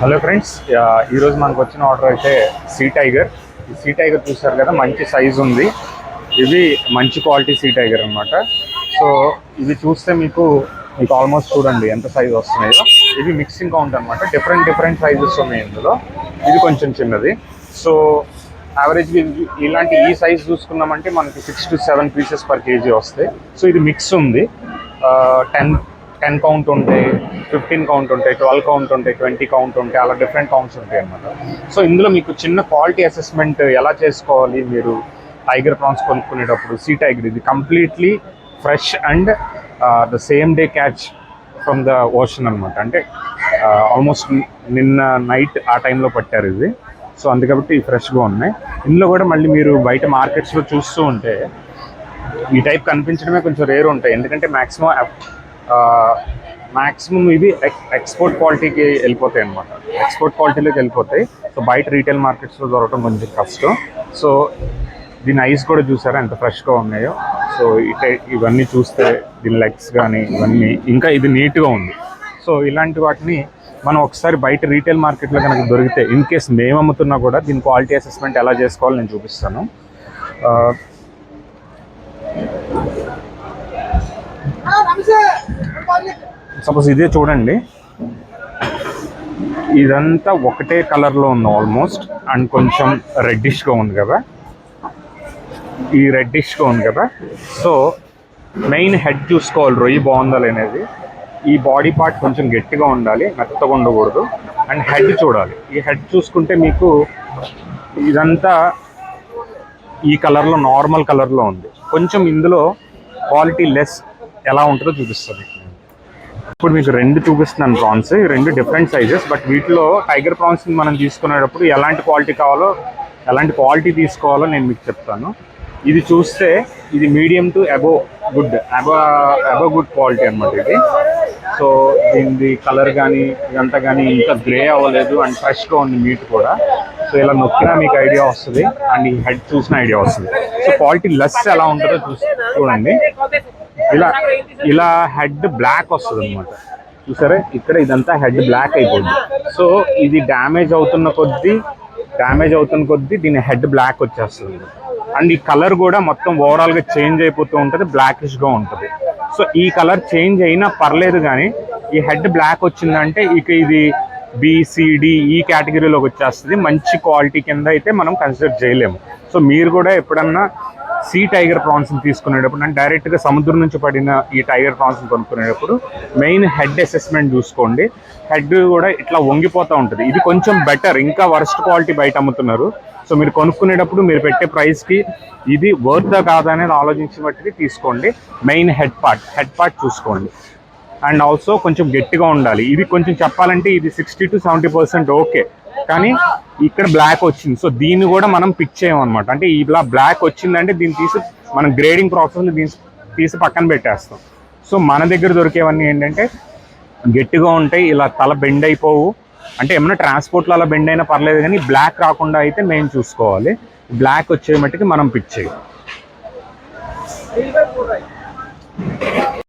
Hello friends ఈరోజు మనకు వచ్చిన ఆర్డర్ అయితే సీ టైగర్ ఈ సీ టైగర్ చూసారు కదా మంచి సైజు ఉంది. ఇవి మంచి క్వాలిటీ సీ టైగర్ అనమాట సో ఇవి చూస్తే మీకు మీకు ఆల్మోస్ట్ చూడండి ఎంత సైజు వస్తున్నాయో. ఇవి మిక్సింగ్ కౌంట్ అనమాట డిఫరెంట్ డిఫరెంట్ సైజెస్ ఉన్నాయి ఇందులో. ఇది కొంచెం చిన్నది. సో యావరేజ్గా ఇలాంటి ఈ సైజ్ చూసుకున్నామంటే మనకి six to seven pieces per KG వస్తాయి. సో ఇది మిక్స్ ఉంది. Uh, టెన్ టెన్ కౌంట్ ఉంటాయి ఫిఫ్టీన్ కౌంట్ ఉంటాయి ట్వెల్వ్ కౌంట్ ఉంటాయి ట్వంటీ కౌంట్ ఉంటాయి అలా డిఫరెంట్ కౌంట్స్ ఉంటాయి అనమాట సో ఇందులో మీకు చిన్న క్వాలిటీ అసెస్మెంట్ ఎలా చేసుకోవాలి మీరు? టైగర్ ప్రాన్స్ కొనుక్కునేటప్పుడు సీ టైగర్ ఇది completely fresh and the same day catch from the ocean అనమాట అంటే ఆల్మోస్ట్ నిన్న నైట్ ఆ టైంలో పట్టారు ఇది. సో అందుకబట్టి ఫ్రెష్గా ఉన్నాయి. ఇందులో కూడా మళ్ళీ మీరు బయట మార్కెట్స్లో చూస్తూ ఉంటే ఈ టైప్ కనిపించడమే కొంచెం రేర్ ఉంటాయి. ఎందుకంటే మ్యాక్సిమం మ్యాక్సిమం ఇవి ఎక్స్పోర్ట్ క్వాలిటీకి వెళ్ళిపోతాయి అనమాట ఎక్స్పోర్ట్ క్వాలిటీలోకి వెళ్ళిపోతాయి. సో బయట రీటైల్ మార్కెట్స్లో దొరకడం కొంచెం కష్టం. సో దీని ఐస్ కూడా చూసారా? ఎంత ఫ్రెష్గా ఉన్నాయో. సో ఇట ఇవన్నీ చూస్తే దీని లెగ్స్ కానీ ఇవన్నీ ఇంకా ఇది నీట్గా ఉంది. సో ఇలాంటి వాటిని మనం ఒకసారి బయట రీటైల్ మార్కెట్లో కనుక దొరికితే ఇన్ కేస్ మేము అమ్ముతున్నా కూడా దీని క్వాలిటీ అసెస్మెంట్ ఎలా చేసుకోవాలో నేను చూపిస్తాను. సపోజ్ ఇదే చూడండి. ఇదంతా ఒకటే కలర్లో ఉంది ఆల్మోస్ట్. అండ్ కొంచెం రెడ్డిష్గా ఉంది కదా. ఈ రెడ్డిష్గా ఉంది కదా. సో మెయిన్ హెడ్ చూసుకోవాలి రొయ్యి బాగుందా అనేది. ఈ బాడీ పార్ట్ కొంచెం గట్టిగా ఉండాలి మెత్తగా ఉండకూడదు. అండ్ హెడ్ చూడాలి. ఈ హెడ్ చూసుకుంటే మీకు ఇదంతా ఈ కలర్లో నార్మల్ కలర్లో ఉంది. కొంచెం ఇందులో క్వాలిటీ లెస్ ఎలా ఉంటుందో చూపిస్తుంది. ఇప్పుడు మీకు రెండు చూపిస్తున్నాను ప్రాన్స్ ఈ రెండు డిఫరెంట్ సైజెస్ బట్ వీటిలో టైగర్ ప్రాన్స్ మనం తీసుకునేటప్పుడు ఎలాంటి క్వాలిటీ కావాలో ఎలాంటి క్వాలిటీ తీసుకోవాలో నేను మీకు చెప్తాను. ఇది చూస్తే ఇది medium to above good above above good quality అనమాట ఇది. సో దీనిది కలర్ కానీ ఇదంతా కానీ ఇంకా గ్రే అవ్వలేదు అండ్ ఫ్రెష్గా ఉంది మీట్ కూడా. సో ఇలా నొక్కినా మీకు ఐడియా వస్తుంది. అండ్ ఈ హెడ్ చూసిన ఐడియా వస్తుంది. సో క్వాలిటీ లెస్ ఎలా ఉంటుందో చూసి చూడండి. ఇలా ఇలా హెడ్ బ్లాక్ వస్తుంది అనమాట చూసారా? ఇక్కడ ఇదంతా హెడ్ బ్లాక్ అయిపోద్ది సో ఇది డ్యామేజ్ అవుతున్న కొద్దీ డ్యామేజ్ అవుతున్న కొద్దీ దీని హెడ్ బ్లాక్ వచ్చేస్తుంది. అండ్ ఈ కలర్ కూడా మొత్తం ఓవరాల్గా చేంజ్ అయిపోతూ ఉంటుంది బ్లాకిష్గా ఉంటుంది. సో ఈ కలర్ చేంజ్ అయినా పర్లేదు కానీ ఈ హెడ్ బ్లాక్ వచ్చిందంటే ఇక ఇది బిసిడి ఈ కేటగిరీలోకి వచ్చేస్తుంది. మంచి క్వాలిటీ కింద అయితే మనం కన్సిడర్ చేయలేము. సో మీరు కూడా ఎప్పుడన్నా సీ టైగర్ ప్రాన్స్ తీసుకునేటప్పుడు అంటే డైరెక్ట్గా సముద్రం నుంచి పడిన ఈ టైగర్ ప్రాన్స్ కొనుక్కునేటప్పుడు మెయిన్ హెడ్ అసెస్మెంట్ చూసుకోండి. హెడ్ కూడా ఇట్లా వంగిపోతూ ఉంటుంది. ఇది కొంచెం బెటర్ ఇంకా వర్స్ట్ క్వాలిటీ బయట అమ్ముతున్నారు. సో మీరు కొనుక్కునేటప్పుడు మీరు పెట్టే ప్రైస్కి ఇది వర్త్ కాదా అనేది ఆలోచించిన బట్టి తీసుకోండి. Main head part head part చూసుకోండి. అండ్ ఆల్సో కొంచెం గట్టిగా ఉండాలి. ఇది కొంచెం చెప్పాలంటే ఇది sixty to seventy percent okay. కానీ ఇక్కడ బ్లాక్ వచ్చింది. సో దీన్ని కూడా మనం పిక్ చేయమన్నమాట. అంటే ఇలా బ్లాక్ వచ్చిందంటే దీన్ని తీసి మనం గ్రేడింగ్ ప్రాసెస్ని దీన్ని తీసి పక్కన పెట్టేస్తాం. సో మన దగ్గర దొరికేవన్నీ ఏంటంటే గట్టిగా ఉంటాయి ఇలా తల బెండ్ అయిపోవు. అంటే ఏమైనా ట్రాన్స్పోర్ట్లో అలా బెండ్ అయినా పర్లేదు కానీ బ్లాక్ రాకుండా అయితే మేము చూసుకోవాలి. బ్లాక్ వచ్చే మట్టుకి మనం పిక్ చేయాలి